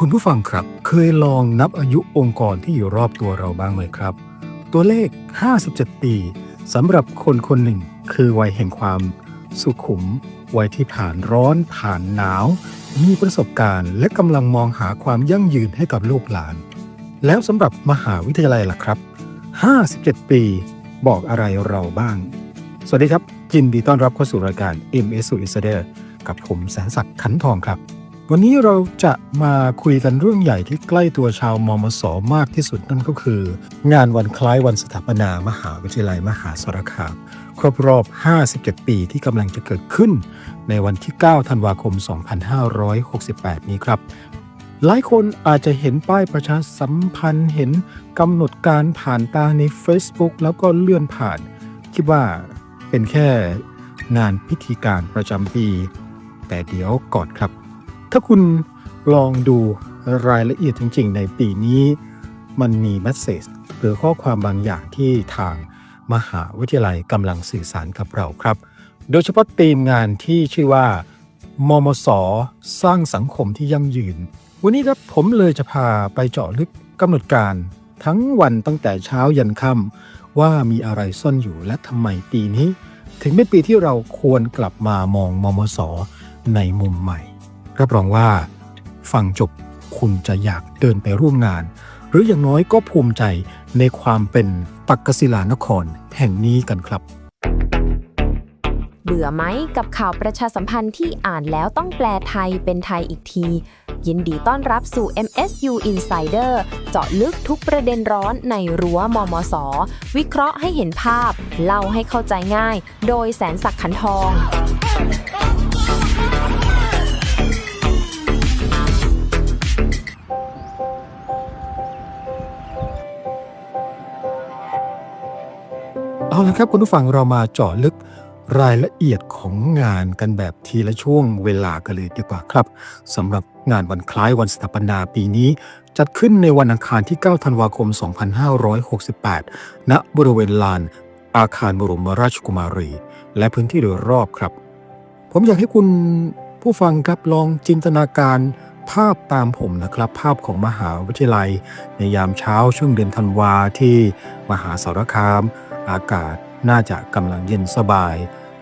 คุณผู้ฟังครับ เคยลองนับอายุองค์กรที่อยู่รอบตัวเราบ้างไหมครับ ตัวเลข 57 ปีสำหรับคนคนหนึ่ง คือวัยแห่งความสุขุม วัยที่ผ่านร้อนผ่านหนาว มีประสบการณ์และกำลังมองหาความยั่งยืนให้กับลูกหลาน แล้วสำหรับมหาวิทยาลัยล่ะครับ 57 ปีบอกอะไรเราบ้าง สวัสดีครับยินดีต้อนรับเข้าสู่รายการ MS Insider กับผมแสนศักดิ์ขันทองครับ วันนี้เราจะมาคุยกันเรื่องใหญ่ที่ใกล้ตัวชาวมมสมากที่สุดนั่นก็คือ งานวันคล้ายวันสถาปนามหาวิทยาลัยมหาสารคามครบรอบ 57 ปีที่กำลังจะเกิดขึ้น ในวันที่ 9 ธันวาคม 2568 นี้ครับ หลายคนอาจจะเห็นป้ายประชาสัมพันธ์เห็นกำหนดการผ่านตาใน Facebook แล้วก็เลื่อนผ่าน คิดว่าเป็นแค่งานพิธีการประจำปี แต่เดี๋ยวก่อนครับ ถ้าคุณลองดูรายละเอียดจริง ๆ ในปีนี้ มันมีมสเซจหรือข้อความบางอย่างที่ทางมหาวิทยาลัยกำลังสื่อสารกับเราครับ โดยเฉพาะธีมงานที่ชื่อว่ามมส สร้างสังคมที่ยั่งยืน วันนี้ครับผมเลยจะพาไปเจาะลึกกำหนดการ ทั้งวันตั้งแต่เช้ายันค่ำว่ามีอะไรซ่อนอยู่และทำไมปีนี้ ถึงเป็นปีที่เราควรกลับมามองมมส ในมุมใหม่ รับรองว่า ฟังจบคุณจะอยากเดินไปร่วมงาน หรืออย่างน้อยก็ภูมิใจในความเป็นปักกศิลานครแห่งนี้กันครับ เบื่อไหมกับข่าวประชาสัมพันธ์ที่อ่านแล้วต้องแปลไทยเป็นไทยอีกที ยินดีต้อนรับสู่ MSU Insider เจาะลึกทุกประเด็นร้อนในรั้วมมส วิเคราะห์ให้เห็นภาพ เล่าให้เข้าใจง่าย โดยแสนศักดิ์ขันทอง เอาละครับคุณผู้ฟังเรามาเจาะลึกรายละเอียดของงานกันแบบทีละช่วงเวลากันเลยดีกว่าครับสำหรับงานวันคล้ายวันสถาปนาปีนี้ จัดขึ้นในวันอังคารที่ 9 ธันวาคม 2568 ณ บริเวณลาน อาคารบรมราชกุมารี และพื้นที่โดยรอบครับ ผมอยากให้คุณผู้ฟังครับลองจินตนาการภาพตามผมนะครับ ภาพของมหาวิทยาลัย ในยามเช้าช่วงเดือนธันวาที่มหาสารคาม อากาศน่าจะกำลังเย็นสบาย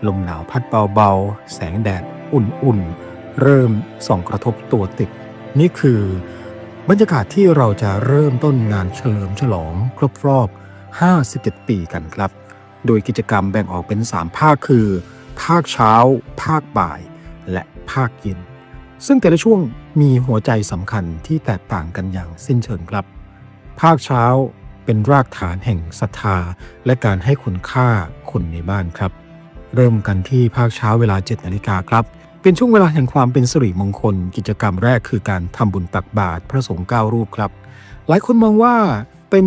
ลมหนาวพัดเบาๆ แสงแดดอุ่นๆ เริ่มส่องกระทบตัวตึก นี่คือบรรยากาศที่เราจะเริ่มต้นงานเฉลิมฉลองครบรอบ 57 ปีกันครับ โดยกิจกรรมแบ่งออกเป็น 3 ภาคคือ ภาคเช้า ภาคบ่าย และภาคเย็น ซึ่งแต่ละช่วงมีหัวใจสำคัญที่แตกต่างกันอย่างสิ้นเชิงครับ ภาคเช้า เป็นรากฐานแห่งศรัทธา และการให้คุณค่าคนในบ้านครับ เริ่มกันที่ภาคเช้าเวลา7นาฬิกาครับ เป็นช่วงเวลาแห่งความเป็นสิริมงคล กิจกรรมแรกคือการทำบุญตักบาตรพระสงฆ์เก้ารูปครับ หลายคนมองว่าเป็น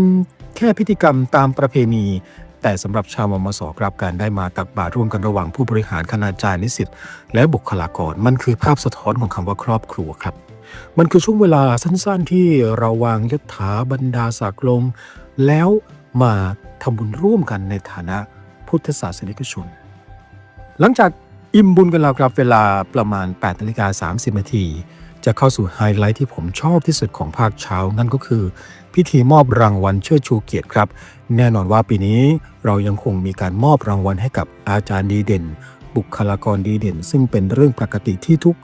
แค่พิธีกรรมตามประเพณี แต่สำหรับชาวมมสครับการได้มาตักบาตรร่วมกันระหว่างผู้บริหารคณาจารย์นิสิตและบุคลากรมันคือภาพสะท้อนของคำว่าครอบครัวครับมันคือช่วงเวลาสั้นๆที่เราวางยศถาบรรดาศักดิ์ลง แล้วมาทำบุญร่วมกันในฐานะพุทธศาสนิกชน หลังจากอิ่มบุญกันแล้วครับเวลาประมาณ8นาฬิกา30นาทีจะเข้าสู่ไฮไลท์ที่ผมชอบที่สุดของภาคเช้า นั่นก็คือ พิธีมอบรางวัลเชิดชูเกียรติครับ แน่นอนว่าปีนี้เรายังคงมีการมอบรางวัลให้กับอาจารย์ดีเด่น บุคลากรดีเด่น ซึ่งเป็นเรื่องปกติที่ทุก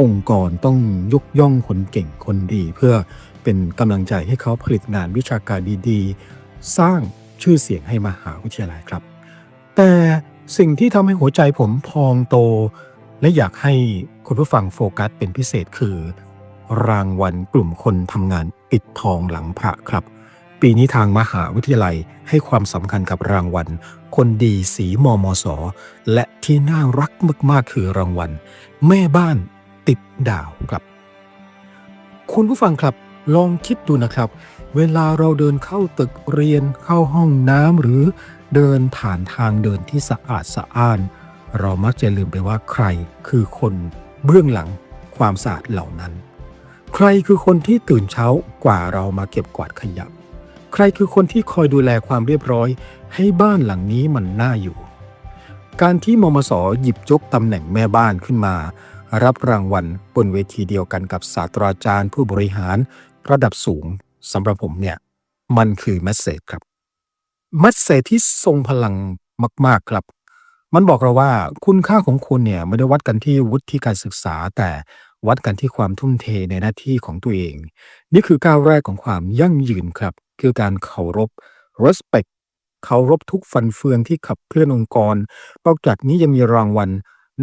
องค์กรต้องยกย่องคนเก่งคนดี เพื่อ เป็นกำลังใจให้เขาผลิตงานวิชาการดีๆ สร้างชื่อเสียงให้มหาวิทยาลัยครับ แต่สิ่งที่ทำให้หัวใจผมพองโต และอยากให้คุณผู้ฟังโฟกัสเป็นพิเศษคือ รางวัลกลุ่มคนทำงานปิดทองหลังพระครับ ปีนี้ทางมหาวิทยาลัยให้ความสำคัญกับรางวัล คนดีสีมมสและที่น่ารักมากๆคือรางวัล แม่บ้านติดดาวครับ คุณผู้ฟังครับ ลองคิดดูนะครับ เวลาเราเดินเข้าตึกเรียนเข้าห้องน้ำหรือเดินผ่านทางเดินที่สะอาดสะอ้าน เรามักจะลืมไปว่าใครคือคนเบื้องหลังความสะอาดเหล่านั้น ใครคือคนที่ตื่นเช้ากว่าเรามาเก็บกวาดขยะใครคือคนที่คอยดูแลความเรียบร้อย ให้บ้านหลังนี้มันน่าอยู่ การที่มมสหยิบยกตำแหน่งแม่บ้านขึ้นมา รับรางวัลบนเวทีเดียวกันกับศาสตราจารย์ผู้บริหาร ระดับสูงสำหรับผมเนี่ย มันคือแมสเซจครับแมสเซจที่ทรงพลังมาก ๆ ครับ มันบอกเราว่าคุณค่าของคุณเนี่ยไม่ได้วัดกันที่วุฒิการศึกษา แต่วัดกันที่ความทุ่มเทในหน้าที่ของตัวเอง นี่คือก้าวแรกของความยั่งยืนครับ คือการเคารพ respect เคารพทุกฟันเฟืองที่ขับเคลื่อนองค์กรนอกจากนี้ยังมีรางวัล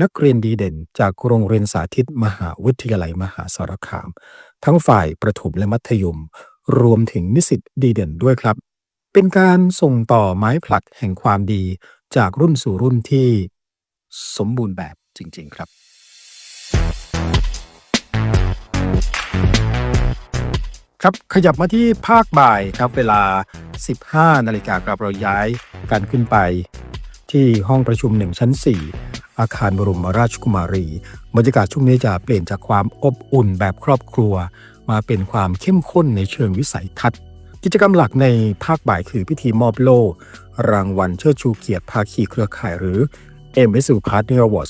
นักเรียนดีเด่น จากโรงเรียนสาธิตมหาวิทยาลัยมหาสารคาม ทั้งฝ่ายประถมและมัธยม รวมถึงนิสิตดีเด่นด้วยครับ เป็นการส่งต่อไม้ผลัดแห่งความดีจากรุ่นสู่รุ่นที่สมบูรณ์แบบจริง ๆ ครับ ครับขยับมาที่ภาคบ่ายครับเวลา 15 นาฬิกาครับเราย้ายกันขึ้นไปที่ห้องประชุมหนึ่งชั้น 4 อาคารบรมราชกุมารี บรรยากาศช่วงนี้จะเปลี่ยนจากความอบอุ่นแบบครอบครัว มาเป็นความเข้มข้นในเชิงวิสัยทัศน์ กิจกรรมหลักในภาคบ่ายคือพิธีมอบโล่รางวัลเชิดชูเกียรติภาคีเครือข่ายหรือ MSU Partner Award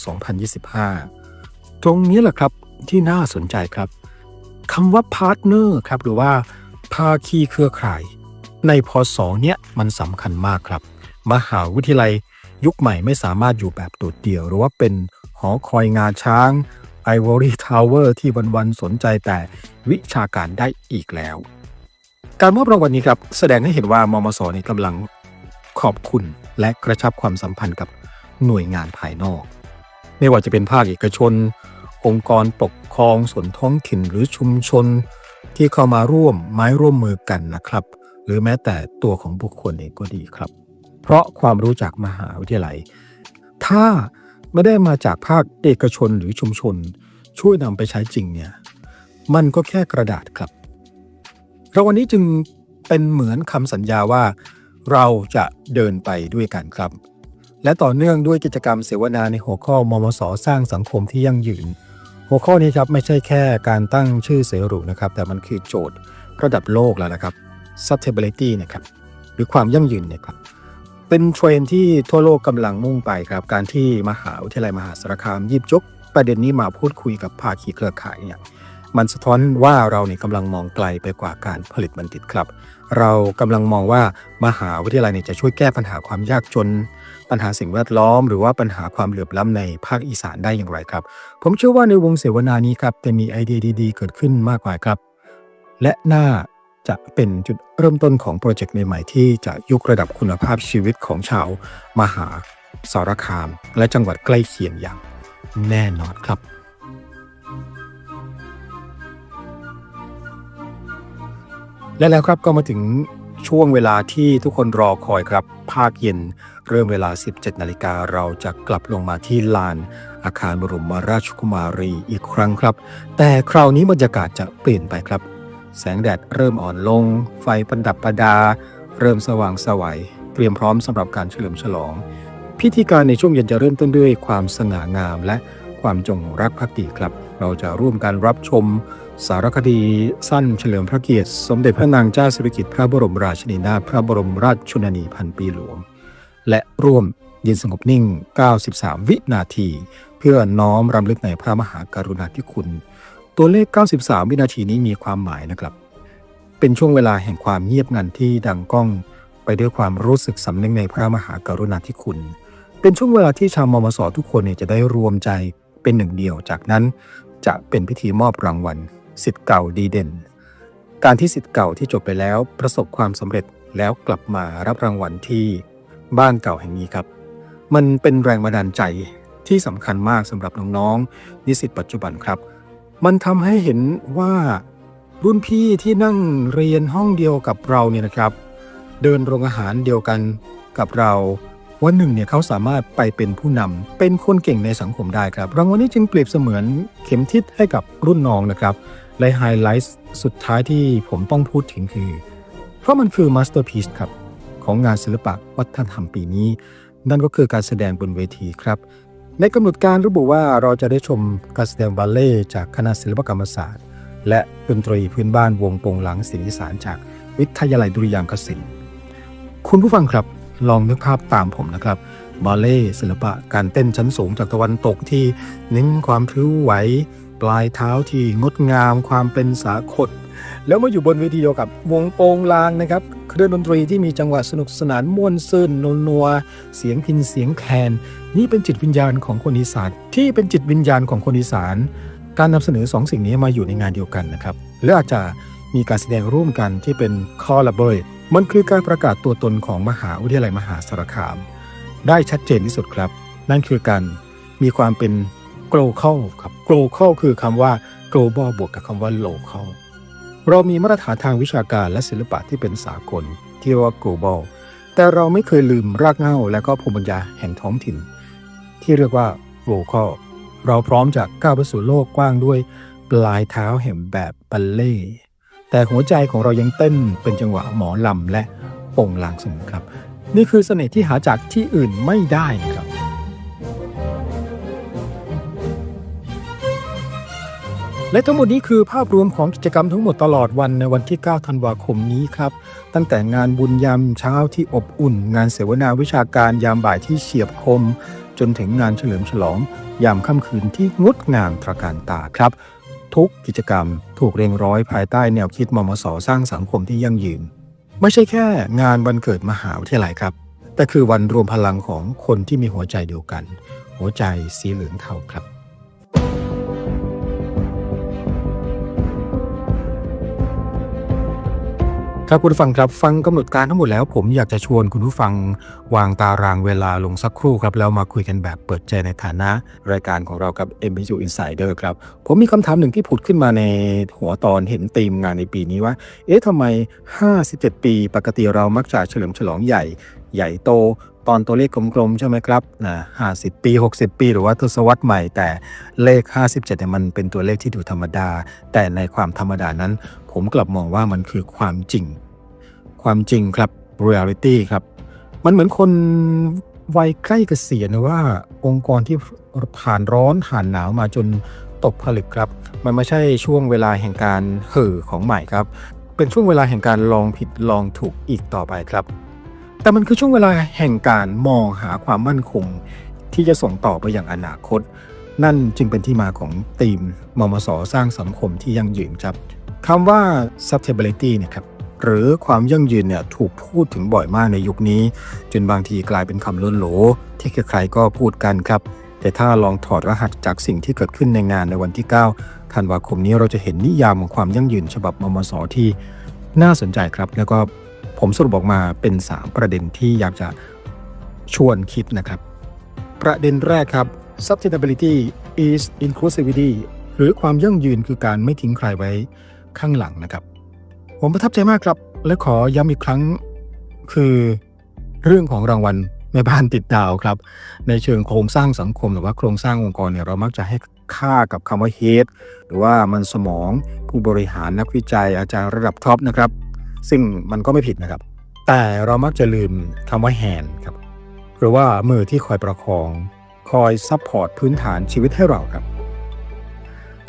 2025 ตรงนี้แหละครับที่น่าสนใจครับคำว่าพาร์ทเนอร์ครับหรือว่าภาคีเครือข่าย ในพศเนี้ยมันสำคัญมากครับ มหาวิทยาลัย ยุคใหม่ไม่สามารถอยู่แบบโดดเดี่ยว หรือว่าเป็นหอคอยงาช้าง Ivory Tower ที่วันๆสนใจแต่วิชาการได้อีกแล้ว การมอบรางวัลนี้ครับ แสดงให้เห็นว่ามมสนี่กำลังขอบคุณและกระชับความสัมพันธ์กับหน่วยงานภายนอก ไม่ว่าจะเป็นภาคเอกชน องค์กรปกครองส่วนท้องถิ่นหรือชุมชน ที่เข้ามาร่วมไม้ร่วมมือกันนะครับ หรือแม้แต่ตัวของบุคคลเองก็ดีครับ เพราะความรู้จากมหาวิทยาลัย ถ้าไม่ได้มาจากภาคเอกชนหรือชุมชน ช่วยนำไปใช้จริงเนี่ยมันก็แค่กระดาษครับเราวัลนี้จึงเป็นเหมือนคำสัญญาว่า เราจะเดินไปด้วยกันครับ และต่อเนื่องด้วยกิจกรรมเสวนาในหัวข้อมมสสร้างสังคมที่ยั่งยืน หัวข้อนี้ครับไม่ใช่แค่การตั้งชื่อเสรุนะครับ แต่มันคือโจทย์ระดับโลกแล้วนะครับ sustainability นะครับหรือความยั่งยืนเนี่ยครับ เป็นเทรนที่ทั่วโลกกำลังมุ่งไปครับ การที่มหาวิทยาลัยมหาสารคามหยิบยกประเด็นนี้มาพูดคุยกับภาคีเครือข่ายเนี่ยมันสะท้อนว่าเราเนี่ยกำลังมองไกลไปกว่าการผลิตบัณฑิตครับ เรากำลังมองว่ามหาวิทยาลัยเนี่ยจะช่วยแก้ปัญหาความยากจน ปัญหาสิ่งแวดล้อม หรือว่าปัญหาความเหลื่อมล้ำในภาคอีสานได้อย่างไรครับ ผมเชื่อว่าในวงเสวนานี้ครับจะมีไอเดียดี ๆ เกิดขึ้นมากมาครับ และน่า จะเป็นจุดเริ่มต้นของโปรเจกต์ใหม่ๆ ที่จะยกระดับคุณภาพชีวิตของชาวมหาสารคาม และจังหวัดใกล้เคียงอย่างแน่นอนครับและแล้วครับก็มาถึงช่วงเวลาที่ทุกคนรอคอยครับ ภาคเย็น เริ่มเวลา 17 นาฬิกาเราจะกลับลงมาที่ลาน อาคารบรมราชกุมารีอีกครั้งครับ แต่คราวนี้บรรยากาศจะเปลี่ยนไปครับ แสงแดดเริ่มอ่อนลง ไฟประดับประดา เริ่มสว่างสวัย เตรียมพร้อมสำหรับการเฉลิมฉลอง พิธีการในช่วงเย็นจะเริ่มต้นด้วยความสง่างามและความจงรักภักดีครับ เราจะร่วมกันรับชม สารคดีสั้นเฉลิมพระเกียรติ สมเด็จพระนางเจ้าสิริกิติ์พระบรมราชินีนาถพระบรมราชชนนีพันปีหลวง และร่วมยืนสงบนิ่ง 93 วินาที เพื่อน้อมรำลึกในพระมหากรุณาธิคุณ ตัวเลข 93 วินาทีนี้มีความหมายนะครับ เป็นช่วงเวลาแห่งความเงียบงันที่ดังก้องไปด้วยความรู้สึกสำนึกในพระมหากรุณาธิคุณ เป็นช่วงเวลาที่ชาวมมสทุกคนเนี่ยจะได้รวมใจเป็นหนึ่งเดียว จากนั้นจะเป็นพิธีมอบรางวัลสิทธิ์เก่าดีเด่น การที่สิทธิ์เก่าที่จบไปแล้วประสบความสำเร็จแล้วกลับมารับรางวัลที่บ้านเก่าแห่งนี้ครับ มันเป็นแรงบันดาลใจที่สำคัญมากสำหรับน้องๆนิสิตปัจจุบันครับ มันทำให้เห็นว่ารุ่นพี่ที่นั่งเรียนห้องเดียวกับเราเนี่ยนะครับ เดินโรงอาหารเดียวกันกับเราวันหนึ่งเนี่ยเขาสามารถไปเป็นผู้นำเป็นคนเก่งในสังคมได้ครับ รางวัลนี้จึงเปรียบเสมือนเข็มทิศให้กับรุ่นน้องนะครับและไฮไลท์สุดท้ายที่ผมต้องพูดถึงคือ เพราะมันคือมาสเตอร์พีซครับ ของงานศิลปะวัฒนธรรมปีนี้ นั่นก็คือการแสดงบนเวทีครับ ในกำหนดการระบุว่าเราจะได้ชมการแสดงบัลเล่จากคณะศิลปกรรมศาสตร์ และดนตรีพื้นบ้านวงโปงหลังศิลปสานจากวิทยาลัยดุริยางคศิลป์คุณผู้ฟังครับลองนึกภาพตามผมนะครับบาเล่ศิลปะการเต้นชั้นสูงจากตะวันตกที่เน้นความพลิ้วไหว ปลายเท้าที่งดงาม ความเป็นสากล แล้วมาอยู่บนเวทีเดียวกับวงโปงลางนะครับเครื่องดนตรีที่มีจังหวะสนุกสนานม่วนซื่นนนัว เสียงพินเสียงแคนนี่เป็นจิตวิญญาณของคนอีสานที่เป็นจิตวิญญาณของคนอีสาน การนำเสนอสองสิ่งนี้มาอยู่ในงานเดียวกันนะครับและอาจจะมีการแสดงร่วมกันที่เป็น collaborate มันคือการประกาศตัวตนของมหาวิทยาลัยมหาสารคาม ได้ชัดเจนที่สุดครับ นั่นคือการมีความเป็น global ครับ global คือคำว่า global บวกกับคำว่า local เรามีมาตรฐานทางวิชาการและศิลปะที่เป็นสากลที่เรียกว่า global แต่เราไม่เคยลืมรากเหง้าและก็ภูมิปัญญาแห่งท้องถิ่น ที่เรียกว่า local เราพร้อมจะก้าวไปสู่โลกกว้างด้วยปลายเท้าแห่งแบบบัลเล่แต่หัวใจของเรายังเต้นเป็นจังหวะหมอลำและโป่งลางเสมอครับ นี่คือเสน่ห์ที่หาจากที่อื่นไม่ได้นะ และทั้งหมดนี้คือภาพรวมของกิจกรรมทั้งหมดตลอดวันในวันที่ 9 ธันวาคมนี้ครับ ตั้งแต่งานบุญยามเช้าที่อบอุ่น งานเสวนาวิชาการยามบ่ายที่เฉียบคม จนถึงงานเฉลิมฉลอง ยามค่ำคืนที่งดงามตระการตาครับ ทุกกิจกรรมถูกเรียงร้อยภายใต้แนวคิดมมสสร้างสังคมที่ยั่งยืน ไม่ใช่แค่งานวันเกิดมหาวิทยาลัยครับ แต่คือวันรวมพลังของคนที่มีหัวใจเดียวกัน หัวใจสีเหลืองเทาครับ ครับคุณผู้ฟังครับฟังกำหนดการทั้งหมดแล้ว ผมอยากจะชวนคุณผู้ฟังวางตารางเวลาลงสักครู่ครับแล้วมาคุยกันแบบเปิดใจในฐานะ รายการของเรากับ m อ u Insider ครับ ผมมีคำถามหนึ่งที่ผุดขึ้นมาในหัวตอนเห็นธีมงานในปีนี้ว่า เอ๊ะทำไม 57 ปี ปกติเรามักจะเฉลิมฉลองใหญ่ ใหญ่โต ตอนตัวเลขกลมๆ ใช่ไหมครับนะ50 ปี 60 ปี หรือว่าทศวรรษใหม่แต่เลข 57เนี่ยมันเป็นตัวเลขที่ดูธรรมดา แต่ในความธรรมดานั้น ผมกลับมองว่ามันคือความจริง ความจริงครับ reality ครับ มันเหมือนคนวัยใกล้เกษียณว่า องค์กรที่ผ่านร้อนผ่านหนาวมาจนตกผลึกครับ มันไม่ใช่ช่วงเวลาแห่งการเห่อของใหม่ครับ เป็นช่วงเวลาแห่งการลองผิดลองถูกอีกต่อไปครับ แต่มันคือช่วงเวลาแห่งการมองหาความมั่นคง ที่จะส่งต่อไปอย่างอนาคต นั่นจึงเป็นที่มาของธีมมมสสร้างสังคมที่ยั่งยืนครับ คำว่า sustainability เนะครับหรือความยั่งยืนเนี่ยถูกพูดถึงบ่อยมากในยุคนี้ จนบางทีกลายเป็นคำล้นโหล ที่ใครๆก็พูดกันครับ แต่ถ้าลองถอดรหัสจากสิ่งที่เกิดขึ้นในงานในวันที่ 9 ธันวาคมนี้เราจะเห็นนิยามของความยั่งยืนฉบับมมสที่น่าสนใจครับ แล้วก็ผมสรุปออกมาเป็น 3 ประเด็นที่อยากจะชวนคิดนะครับ ประเด็นแรกครับ sustainability is inclusivity หรือความยั่งยืนคือการไม่ทิ้งใครไว้ ข้างหลังนะครับ ผมประทับใจมากครับ และขอย้ำอีกครั้งคือ เรื่องของรางวัลแม่บ้านติดดาวครับ ในเชิงโครงสร้างสังคมหรือว่าโครงสร้างองค์กรเนี่ยเรามักจะให้ค่ากับคำว่า head หรือว่ามันสมองผู้บริหารนักวิจัยอาจารย์ระดับท็อปนะครับ ซึ่งมันก็ไม่ผิดนะครับ แต่เรามักจะลืมคำว่า hand ครับหรือว่ามือที่คอยประคอง คอยซัพพอร์ตพื้นฐานชีวิตให้เราครับ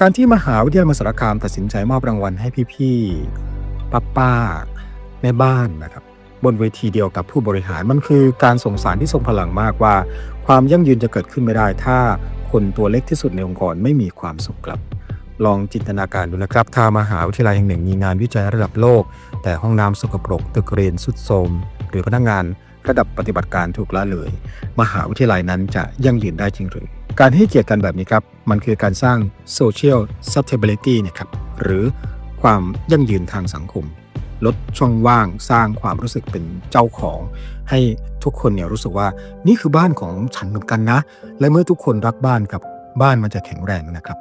การที่มหาวิทยาลัยมสารคามตัดสินใจมอบรางวัลให้พี่ๆป้าป้าๆแม่บ้านนะครับ บนเวทีเดียวกับผู้บริหารมันคือการส่งสารที่ทรงพลังมากว่า ความยั่งยืนจะเกิดขึ้นไม่ได้ ถ้าคนตัวเล็กที่สุดในองค์กรไม่มีความสุขครับ ลองจินตนาการดูนะครับ ถ้ามหาวิทยาลัยแห่งหนึ่งมีงานวิจัยระดับโลก แต่ห้องน้ำสกปรกตึกเรียนสุดโทรมหรือพนักงานระดับปฏิบัติการถูกละเลย มหาวิทยาลัยนั้นจะยั่งยืนได้จริงหรือ การให้เกียรติกันแบบนี้ครับ มันคือการสร้าง social sustainability นะครับ หรือความยั่งยืนทางสังคม ลดช่องว่างสร้างความรู้สึกเป็นเจ้าของ ให้ทุกคนเนี่ยรู้สึกว่านี่คือบ้านของฉันเหมือนกันนะ และเมื่อทุกคนรักบ้านครับบ้านมันจะแข็งแรงนะครับ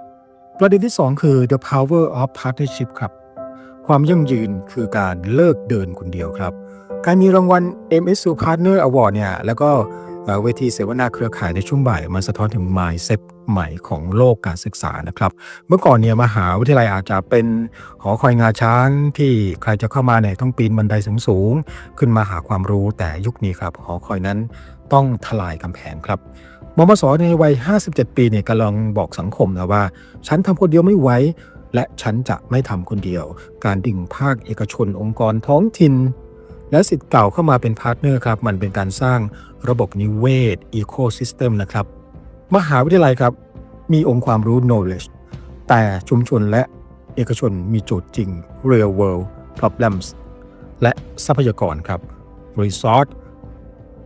ประเด็นที่ 2 คือ the power of partnership ครับ ความยั่งยืนคือการเลิกเดินคนเดียวครับ การมีรางวัล MSU Partner Award เนี่ยแล้วก็ เวทีเสวนาเครือข่ายในช่วงบ่ายมันสะท้อนถึง mindset ใหม่ของโลกการศึกษานะครับ เมื่อก่อนเนี่ยมหาวิทยาลัยอาจจะเป็นหอคอยงาช้างที่ใครจะเข้ามาเนี่ยต้องปีนบันไดสูงๆขึ้นมาหาความรู้แต่ยุคนี้ครับหอคอยนั้นต้องทลายกำแพงครับมมสในวัย 57 ปีเนี่ยกำลังบอกสังคมนะว่า ฉันทำคนเดียวไม่ไหวและฉันจะไม่ทำคนเดียว การดึงภาคเอกชนองค์กรท้องถิ่น และสิทธิ์เก่าเข้ามาเป็นพาร์ทเนอร์ครับ มันเป็นการสร้างระบบนิเวศ Ecosystem นะครับ มหาวิทยาลัยครับ มีองค์ความรู้ knowledge แต่ชุมชนและเอกชนมีโจทย์จริง real world problems และทรัพยากรครับ resource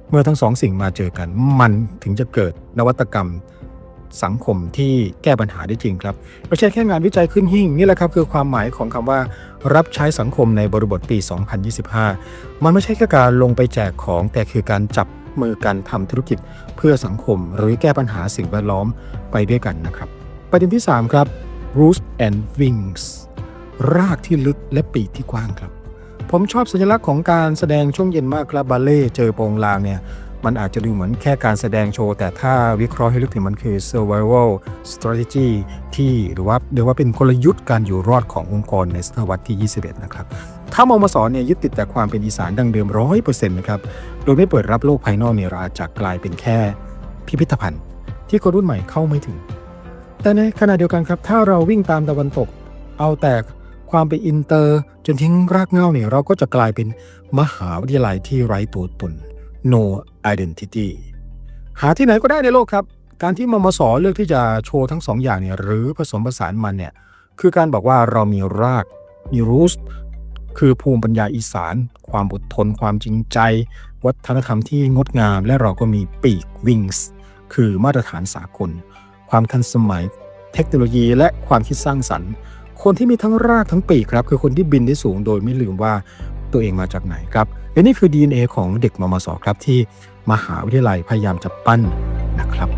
เมื่อทั้งสองสิ่งมาเจอกัน มันถึงจะเกิดนวัตกรรม สังคมที่แก้ปัญหาได้จริงครับไม่ใช่แค่งานวิจัยขึ้นหิ่งนี่แหละครับคือความหมายของคำว่ารับใช้สังคมในบริบทปี 2025 มันไม่ใช่แค่การลงไปแจกของแต่คือการจับมือกันทำธุรกิจเพื่อสังคมหรือแก้ปัญหาสิ่งแวดล้อมไปด้วยกันนะครับ ประเด็นที่ 3 ครับ roots and wings รากที่ลึกและปีกที่กว้างครับ ผมชอบสัญลักษณ์ของการแสดงช่วงเย็นมากครับบาเล่เจอโปงลางเนี่ย มันอาจจะดูเหมือนแค่การแสดงโชว์ แต่ถ้าวิเคราะห์ให้ลึกถึงมันคือ survival strategy ที่หรือว่าเรียกว่าเป็นกลยุทธ์การอยู่รอดขององค์กรในศตวรรษที่ 21 นะครับ ถ้ามอมสอนเนี่ยยึดติดแต่ความเป็นอีสานดังเดิมร้อยเปอร์เซ็นต์นะครับ โดยไม่เปิดรับโลกภายนอกเนี่ยเราอาจจะกลายเป็นแค่พิพิธภัณฑ์ ที่คนรุ่นใหม่เข้าไม่ถึง แต่ในขณะเดียวกันครับ ถ้าเราวิ่งตามตะวันตก เอาแต่ความเป็นอินเตอร์ จนทิ้งรากเหง้าเนี่ยเราก็จะกลายเป็นมหาวิทยาลัยที่ไร้ตัวตน no identity หาที่ไหนก็ได้ในโลกครับ การที่มมสเลือกที่จะโชว์ทั้งสองอย่างเนี่ยหรือผสมผสานมันเนี่ยคือการบอกว่าเรามีรากมี roots คือภูมิปัญญาอีสาน ความอดทน ความจริงใจ วัฒนธรรมที่งดงาม และเราก็มีปีก wings คือมาตรฐานสากล ความทันสมัย เทคโนโลยีและความคิดสร้างสรรค์ คนที่มีทั้งรากทั้งปีกครับ คือคนที่บินได้สูงโดยไม่ลืมว่า ตัวเองมาจากไหนครับและนี่คือ DNA ของเด็กมมสครับที่มหาวิทยาลัยพยายามจะปั้นนะครับ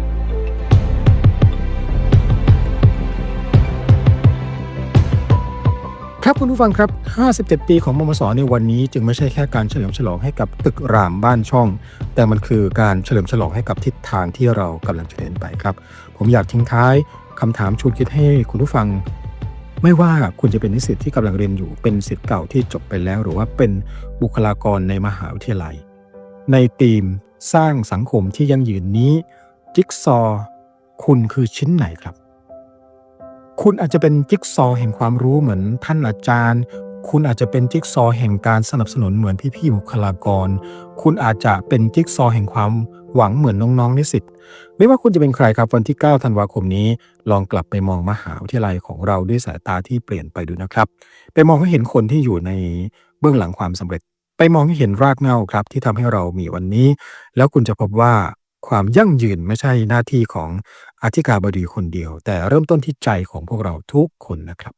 ครับคุณผู้ฟังครับ 57 ปีของมมสในวันนี้จึงไม่ใช่แค่การเฉลิมฉลองให้กับตึกรามบ้านช่อง แต่มันคือการเฉลิมฉลองให้กับทิศทางที่เรากำลังจะเดินไปครับ ผมอยากทิ้งท้ายคำถามชวนคิดให้คุณผู้ฟัง ไม่ว่าคุณจะเป็นนิสิตที่กำลังเรียนอยู่ เป็นสิทธิ์เก่าที่จบไปแล้ว หรือว่าเป็นบุคลากรในมหาวิทยาลัย ในธีมสร้างสังคมที่ยั่งยืนนี้ จิ๊กซอว์คุณคือชิ้นไหนครับ คุณอาจจะเป็นจิ๊กซอว์แห่งความรู้เหมือนท่านอาจารย์ คุณอาจจะเป็นจิ๊กซอว์แห่งการสนับสนุนเหมือนพี่ๆบุคลากร คุณอาจจะเป็นจิ๊กซอว์แห่งความหวังเหมือนน้องๆนิสิต ไม่ว่าคุณจะเป็นใครครับวันที่ 9 ธันวาคมนี้ ลองกลับไปมองมหาวิทยาลัยของเราด้วยสายตาที่เปลี่ยนไปดูนะครับ ไปมองให้เห็นคนที่อยู่ในเบื้องหลังความสำเร็จ ไปมองให้เห็นรากเหง้าครับ ที่ทำให้เรามีวันนี้ แล้วคุณจะพบว่าความยั่งยืนไม่ใช่หน้าที่ของอธิการบดีคนเดียว แต่เริ่มต้นที่ใจของพวกเราทุกคนนะครับ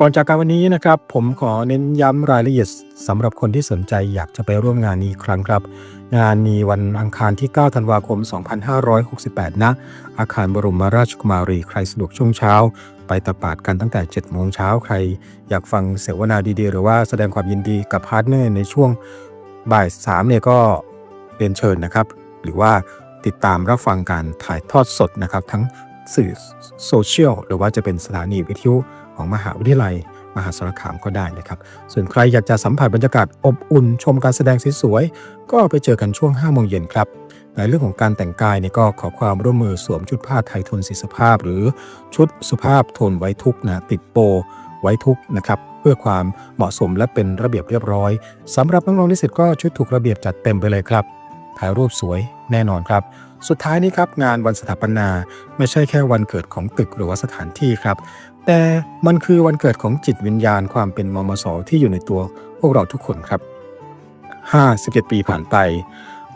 ก่อนจากการวันนี้นะครับ ผมขอเน้นย้ำรายละเอียดสำหรับคนที่สนใจอยากจะไปร่วมงานนี้อีกครั้งครับ งานมีวันอังคารที่ 9 ธันวาคม 2568ณอาคารบรมราชกุมารี ใครสะดวกช่วงเช้า ไปตะปาดกันตั้งแต่ 7 โมงเช้าใคร อยากฟังเสวนาดีๆ หรือว่าแสดงความยินดีกับพาร์ทเนอร์ในช่วงบ่าย3เนี่ยก็เรียนเชิญนะครับ หรือว่าติดตามรับฟังการถ่ายทอดสดนะครับ ทั้ง สื่อโซเชียลหรือว่าจะเป็นสถานีวิทยุของมหาวิทยาลัย มหาสารคามก็ได้นะครับ ส่วนใครอยากจะสัมผัสบรรยากาศอบอุ่น ชมการแสดงสวยๆก็ไปเจอกันช่วง5โมงเย็นครับในเรื่องของการแต่งกายเนี่ยก็ขอความร่วมมือสวมชุดผ้าไทยทนสีสภาพ หรือชุดสุภาพทนไว้ทุกนะติดโปไว้ทุกนะครับเพื่อความเหมาะสมและเป็นระเบียบเรียบร้อยสำหรับน้องๆนิสิตก็ชุดถูกระเบียบจัดเต็มไปเลยครับถ่ายรูปสวยแน่นอนครับ สุดท้ายนี้ครับงานวันสถาปนาไม่ใช่แค่วันเกิดของตึกหรือว่าสถานที่ครับ แต่มันคือวันเกิดของจิตวิญญาณความเป็นมมสที่อยู่ในตัวพวกเราทุกคนครับ 57 ปีผ่านไป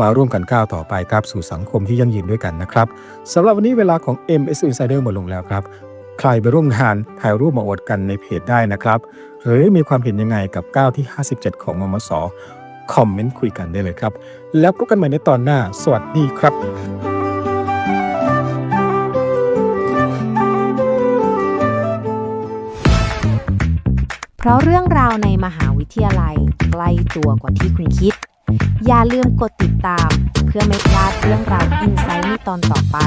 มาร่วมกันก้าวต่อไปครับสู่สังคมที่ยั่งยืนด้วยกันนะครับสำหรับวันนี้เวลาของ MS Insider หมดลงแล้วครับ ใครไปร่วมงานถ่ายรูปมาอวดกันในเพจได้นะครับ หรือมีความเห็นยังไงกับก้าวที่ 57 ของมมส คอมเมนต์คุยกันได้เลยครับ แล้วพบกันใหม่ในตอนหน้า สวัสดีครับเพราะเรื่องราวในมหาวิทยาลัยใกล้ตัวกว่าที่คุณคิด อย่าลืมกดติดตาม เพื่อไม่พลาดเรื่องราวอินไซต์ในตอนต่อไป